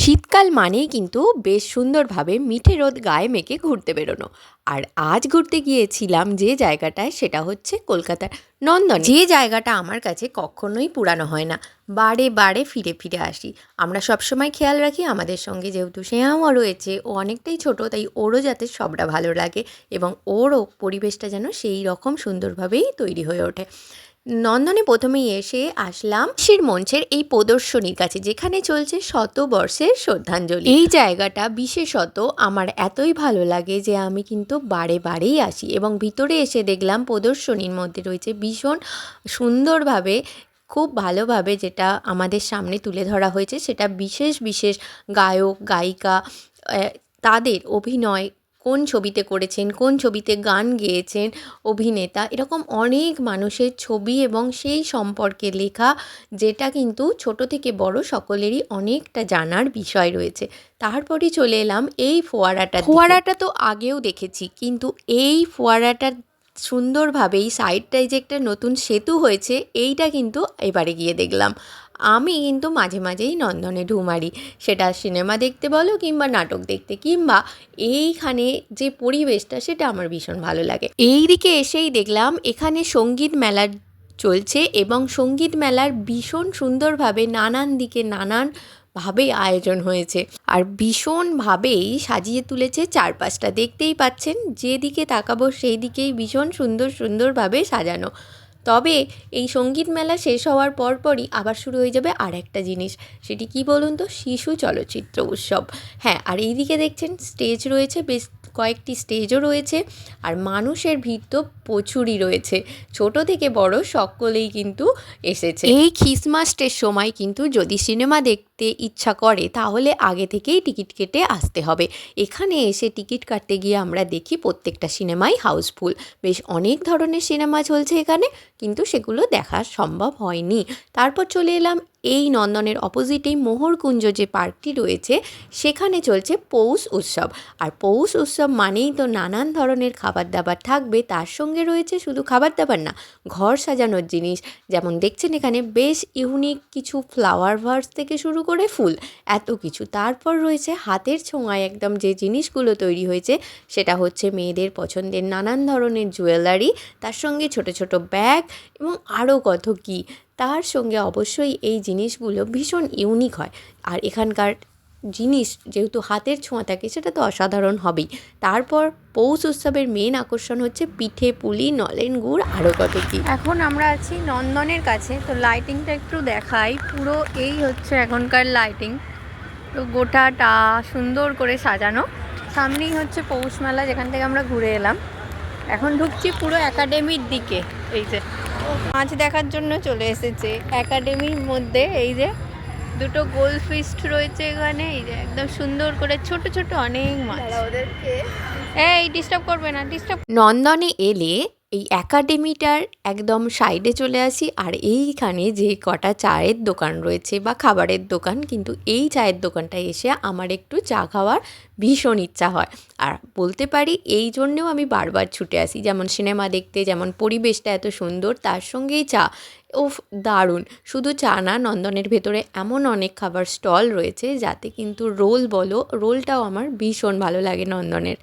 শীতকাল মানেই কিন্তু বেশ সুন্দরভাবে মিঠে রোদ গায়ে মেখে ঘুরতে বেরোনো। আর আজ ঘুরতে গিয়েছিলাম যে জায়গাটায় সেটা হচ্ছে কলকাতার নন্দন। যে জায়গাটা আমার কাছে কখনোই পুরানো হয় না। বারে বারে ফিরে ফিরে আসি। আমরা সবসময় খেয়াল রাখি আমাদের সঙ্গে যেহেতু শ্যামাও রয়েছে, ও অনেকটাই ছোট, তাই ওরও যাতে সবটা ভালো লাগে এবং ওরও পরিবেশটা যেন সেই রকম সুন্দরভাবেই তৈরি হয়ে ওঠে। নন্দনে প্রথমেই এসে আসলাম শির মঞ্চের এই প্রদর্শনীর কাছে, যেখানে চলছে শতবর্ষের শ্রদ্ধাঞ্জলি। এই জায়গাটা বিশেষত আমার এতই ভালো লাগে যে আমি কিন্তু বারে বারেই আসি এবং ভিতরে এসে দেখলাম প্রদর্শনীর মধ্যে রয়েছে ভীষণ সুন্দরভাবে, খুব ভালোভাবে যেটা আমাদের সামনে তুলে ধরা হয়েছে, সেটা বিশেষ বিশেষ গায়ক, গায়িকা তাদের অভিনয় কোন ছবিতে করেছেন, কোন ছবিতে গান গেয়েছেন, অভিনেতা, এরকম অনেক মানুষের ছবি এবং সেই সম্পর্কে লেখা, যেটা কিন্তু ছোট থেকে বড় সকলেরই অনেকটা জানার বিষয় রয়েছে। তারপরে চলে এলাম এই ফোয়ারাটা ফোয়ারাটা তো আগেও দেখেছি, কিন্তু এই ফোয়ারাটা সুন্দরভাবেই সাইডটায় যে একটা নতুন সেতু হয়েছে, এইটা কিন্তু এবারে গিয়ে দেখলাম। আমি কিন্তু মাঝে মাঝেই নন্দনে ঢু মারি। সেটা সিনেমা দেখতে বলো কিংবা নাটক দেখতে, কিংবা এইখানে যে পরিবেশটা, সেটা আমার ভীষণ ভালো লাগে। এই দিকে এসেই দেখলাম এখানে সংগীত মেলার চলছে এবং সংগীত মেলার ভীষণ সুন্দরভাবে নানান দিকে নানান ভাবে আয়োজন হয়েছে। আর ভীষণভাবেই সাজিয়ে তুলেছে চারপাশটা। দেখতেই পাচ্ছেন, যেদিকে তাকাবো সেই দিকেই ভীষণ সুন্দর সুন্দরভাবে সাজানো। তবে এই সংগীত মেলা শেষ হওয়ার পরপরই আবার শুরু হয়ে যাবে আর একটা জিনিস। সেটি কি বলুন তো? শিশু চলচ্চিত্র উৎসব। হ্যাঁ আর এইদিকে দেখছেন, স্টেজ রয়েছে বেশ কয়েকটি স্টেজও রয়েছে আর মানুষের ভিড় তো প্রচুরই রয়েছে। ছোট থেকে বড় সকলেই কিন্তু এসেছে। এই খ্রিসমাসের সময় কিন্তু যদি সিনেমা দেখতে ইচ্ছা করে, তাহলে আগে থেকেই টিকিট কেটে আসতে হবে। এখানে এসে টিকিট কাটতে গিয়ে আমরা দেখি প্রত্যেকটা সিনেমাই হাউসফুল। বেশ অনেক ধরনের সিনেমা চলছে এখানে, কিন্তু সেগুলো দেখা সম্ভব হয়নি। তারপর চলে এলাম এই নন্দনের অপোজিটেই মোহরকুঞ্জ যে পার্কটি রয়েছে, সেখানে চলছে পৌষ উৎসব। আর পৌষ উৎসব মানেই তো নানান ধরনের খাবার দাবার থাকবে, তার সঙ্গে রয়েছে শুধু খাবার দাবার না, ঘর সাজানোর জিনিস। যেমন দেখছেন এখানে বেশ ইউনিক কিছু ফ্লাওয়ার ভার্স থেকে শুরু করে ফুল, এত কিছু। তারপর রয়েছে হাতের ছোঁয়ায় একদম যে জিনিসগুলো তৈরি হয়েছে, সেটা হচ্ছে মেয়েদের পছন্দের নানান ধরনের জুয়েলারি, তার সঙ্গে ছোট ছোট ব্যাগ এবং আরও কত কী। তার সঙ্গে অবশ্যই এই জিনিসগুলো ভীষণ ইউনিক হয়। আর এখানকার জিনিস যেহেতু হাতের ছোঁয়া থাকে, সেটা তো অসাধারণ হবেই। তারপর পৌষ উৎসবের মেন আকর্ষণ হচ্ছে পিঠে, পুলি, নলেন গুড় আরও কত কী। এখন আমরা আছি নন্দনের কাছে, তো লাইটিংটা একটু দেখাই। পুরো এই হচ্ছে এখনকার লাইটিং তো গোটাটা সুন্দর করে সাজানো। সামনেই হচ্ছে পৌষ মেলা যেখান থেকে আমরা ঘুরে এলাম। এখন ঢুকছি পুরো একাডেমির দিকে, এই যে। মাছ দেখার জন্য চলে এসেছে। একাডেমির মধ্যে এই যে দুটো গোল ফিস্ট রয়েছে এখানে এই যে একদম সুন্দর করে ছোট ছোট অনেক মাছ। ওদেরকে এই ডিস্টার্ব করবে না ডিস্টার্ব নন্দনে এলে এই একাডেমিটার একদম সাইডে চলে আসি আর এইখানে যে কটা চায়ের দোকান রয়েছে বা খাবারের দোকান, কিন্তু এই চায়ের দোকানটায় এসে আমার একটু চা খাওয়ার ভীষণ ইচ্ছা হয়। আর বলতে পারি এই জন্যেও আমি বারবার ছুটে আসি, যেমন সিনেমা দেখতে, যেমন পরিবেশটা এত সুন্দর, তার সঙ্গেই চা। উফ, দারুণ! শুধু চা না, নন্দনের ভেতরে এমন অনেক খাবার স্টল রয়েছে যাতে কিন্তু রোল বলো, রোলটাও আমার ভীষণ ভালো লাগে নন্দনের।